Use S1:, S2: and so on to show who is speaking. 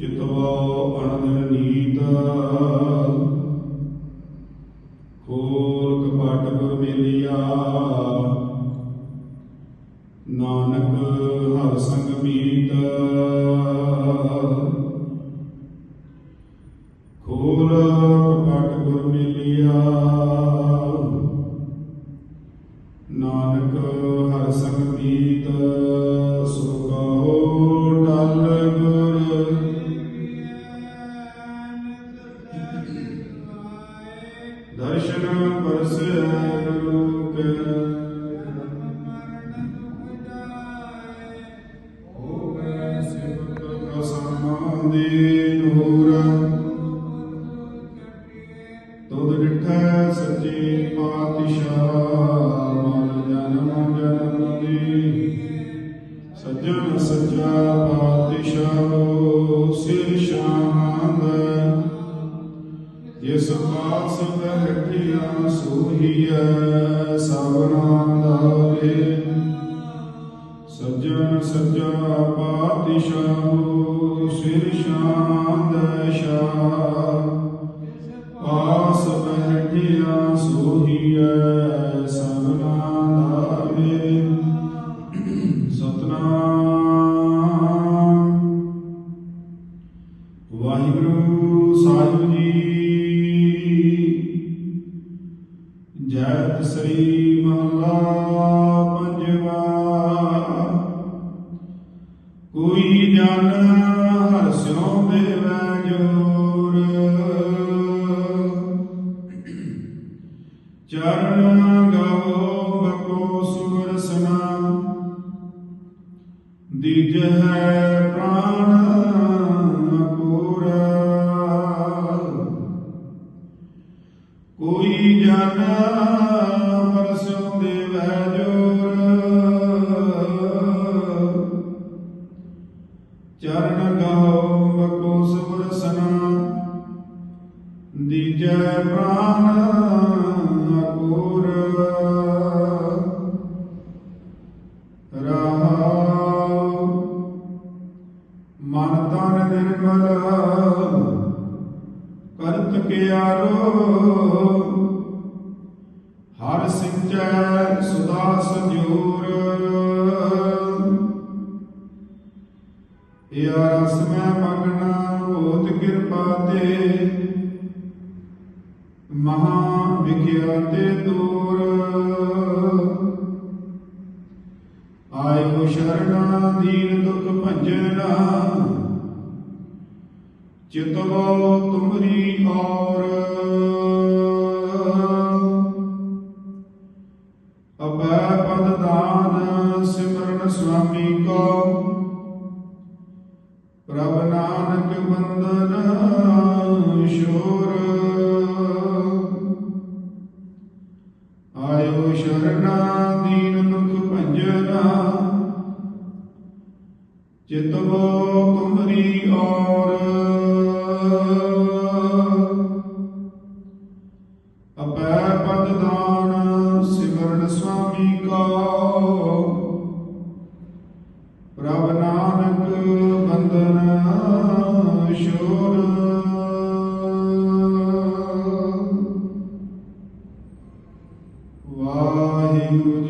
S1: ਚਿਤਵੋ ਅਨੰਦ ਨੀਤ। ਖੋਲ ਕਪਟ ਗੁਰ ਮੇਲਿਆ। ਨਾਨਕ ਹਰ ਸੰਗ ਮੀਤ। ਖੋਲ ਕਪਟ ਗੁਰ ਮੇਲਿਆ। ਨਾਨਕ ਨੂਰ ਤੁਧ ਡਿਠੈ ਸੱਚੇ ਪਾਤਸ਼ਾਹ, ਮਨ ਜਨਮ ਜਨਮ ਦੀ ਸੱਜਣ ਸੱਚਾ ਪਾਤਸ਼ਾਹ, ਸਿਰ ਸ਼ਾਨੰਦ ਜਿਸ ਪਾਸ ਬੈਠਿਆ ਸੋਹੀਐ ਸਭਨਾ ਦਾ ਵੇ ਸਜਣ ਸਜਾ ਪਾਤਸ਼ਾਹ ਸਿਰ ਸ਼ਾਨੰਦ ਸ਼ਾਹ ਪਾਸ ਬੈਠਿਆ ਸੋਹੀਐ ਜੈ ਸ੍ਰੀ ਮਹਲਾ ਪੰਜਵਾ ਕੋਈ ਜਨ ਹਰਸਿਓ ਦੇਵੈ ਜੋਰ। ਚਰਨ ਗਾਵੋ ਬਕੋ ਸੁਰਸਨਾ ਦੀਜੈ ਪ੍ਰਾਣ ਕੋਈ ਜਨ ਪਰਸੋਂ ਦੇਵੈ ਜੋਰ ਚਰਨ ਗਾਓ ਬਕੋ ਸੁਰਸਨਾ ਦੀਜੈ ਪ੍ਰਾਣ ਅਕੂਰ। ਰਹਾਉ ਮਨ ਤਨ ਨਿਰਮਲ ਕਰਤ ਕਿਆਰੋ ਹਰ ਸਿੰਚੈ ਸੁਦਾ ਸੰਜੂਰ। ਇਆ ਰਸ ਮੈਂ ਮਗਨਾ ਹੋਤ ਕਿਰਪਾ ਤੇ, ਮਹਾ ਵਿਖਿਆ ਤੇ ਦੂਰ। ਆਇਓ ਸ਼ਰਣਾ, ਦੀਨ ਦੁਖ ਭੰਜਨਾ, ਚਿਤਵੋ ਤੁਮਰੀ ਸਿਮਰਨ ਸੁਆਮੀ ਕੋ ਪ੍ਰਭ ਨਾਨਕ ਬੰਦਨ ਸ਼ੋਰ ਆਇਓ ਸ਼ਰਣਾ ਦੀਨ ਦੁਖ ਭੰਜਨਾ ਚਿਤਵੋ ਤੁਮਰੀ